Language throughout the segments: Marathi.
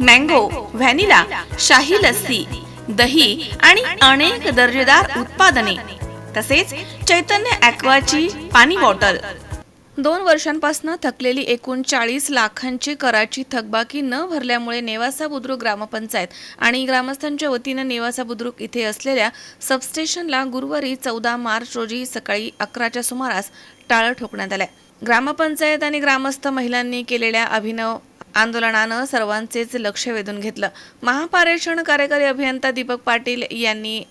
मँगो व्हॅनिला शाही लस्सी दही आणि अनेक दर्जेदार उत्पादने तसेच चैतन्य ॲक्वाची पाणी बॉटल. दोन वर्षांपासून थकलेली एकूण चाळीस लाखांची कराची थकबाकी न भरल्यामुळे नेवासा बुद्रुक ग्रामपंचायत आणि ग्रामस्थांच्या वतीनं नेवासा बुद्रुक इथे असलेल्या सबस्टेशनला गुरुवारी चौदा मार्च रोजी सकाळी अकराच्या सुमारास टाळं ठोकण्यात आलं ग्रामपंचायत आणि ग्रामस्थ महिलांनी केलेल्या अभिनव आंदोलनानं सर्वांचेच लक्ष वेधून घेतलं. महापारेषण कार्यकारी अभियंता दीपक पाटील यांनी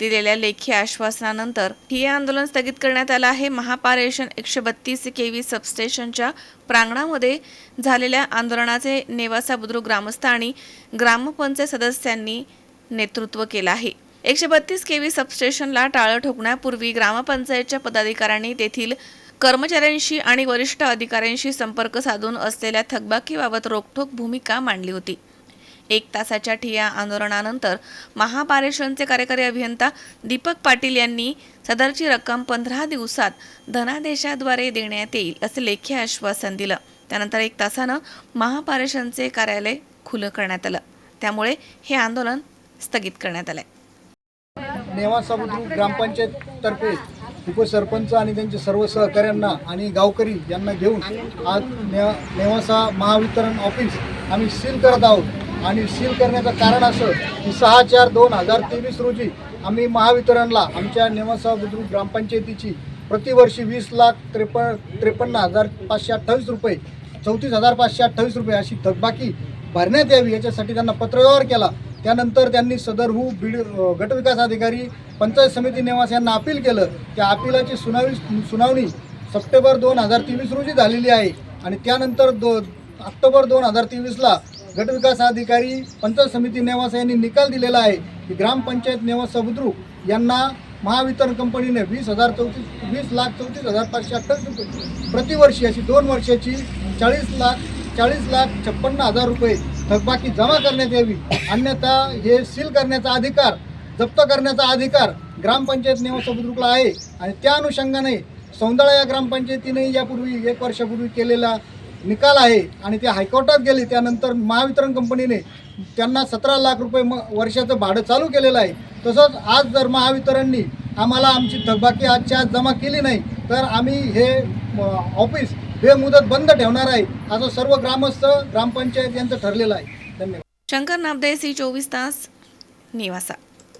दिलेल्या लेखी आश्वासनानंतर हे आंदोलन स्थगित करण्यात आलं आहे. महापारेषण एकशे बत्तीस केवी सबस्टेशनच्या प्रांगणामध्ये झालेल्या आंदोलनाचे नेवासा बुद्रुक ग्रामस्थ आणि ग्रामपंचायत सदस्यांनी नेतृत्व केलं आहे. एकशे बत्तीस केवी सबस्टेशनला टाळं ठोकण्यापूर्वी ग्रामपंचायतच्या पदाधिकाऱ्यांनी तेथील कर्मचाऱ्यांशी आणि वरिष्ठ अधिकाऱ्यांशी संपर्क साधून असलेल्या थकबाकीबाबत रोखठोक भूमिका मांडली होती. एक तासाच्या ठिया आंदोलनानंतर महापारेषणचे कार्यकारी अभियंता दीपक पाटील यांनी सदरची रक्कम पंधरा दिवसात धनादेशाद्वारे देण्यात येईल असे लेखी आश्वासन दिलं. त्यानंतर एक तासानं महापारेषणचे कार्यालय खुलं करण्यात आलं. त्यामुळे हे आंदोलन स्थगित करण्यात आलंय. नेवासा बुद्रुक ग्रामपंचायततर्फे उपसरपंच आणि त्यांचे सर्व सहकाऱ्यांना आणि गावकरी यांना घेऊन आज ने नेवासा महावितरण ऑफिस आम्ही सील करत आहोत. आणि सील करण्याचं कारण असं की सहा चार दोन हजार तेवीस रोजी आम्ही महावितरणला आमच्या नेवासा बुद्रुक ग्रामपंचायतीची प्रतिवर्षी वीस लाख त्रेपन्न त्रेपन्न हजार पाचशे अठ्ठावीस रुपये चौतीस हजार पाचशे अठ्ठावीस रुपये अशी थकबाकी भरण्यात यावी याच्यासाठी त्यांना पत्रव्यवहार केला. त्यानंतर त्यांनी सदरहू बीड गटविकास अधिकारी पंचायत समिती नेवास यांना अपील केलं त्या अपिलाची सुनावी सुनावणी सप्टेंबर दोन हजार तेवीस रोजी झालेली आहे. आणि त्यानंतर दो ऑक्टोबर दोन हजार तेवीसला गटविकास अधिकारी पंचायत समिती नेवासा यांनी निकाल दिलेला आहे की ग्रामपंचायत नेवास बुद्रुक यांना महावितरण कंपनीने वीस हजार चौतीस वीस लाख चौतीस हजार पाचशे अठ्ठावीस रुपये प्रतिवर्षी अशी दोन वर्षाची चाळीस लाख चाळीस लाख छप्पन्न हजार रुपये थकबाकी जमा करण्यात यावी. अन्यथा हे सील करण्याचा अधिकार जप्त करण्याचा अधिकार ग्रामपंचायत नेवासा आहे. आणि त्या अनुषंगाने सौंदळा या ग्रामपंचायतीने यापूर्वी एक वर्षापूर्वी केलेला निकाल आहे आणि ते हायकोर्टात गेले. त्यानंतर महावितरण कंपनीने त्यांना सतरा लाख रुपये म वर्षाचं भाडं चालू केलेलं आहे. तसंच आज जर महावितरणनी आम्हाला आमची थकबाकी आजच्या आज जमा केली नाही तर आम्ही हे ऑफिस बेमुदत बंद ठेवणार आहे. असं सर्व ग्रामस्थ ग्रामपंचायत यांचं ठरलेलं आहे. धन्यवाद. शंकर नाबदे सी चोवीस तास निवासा.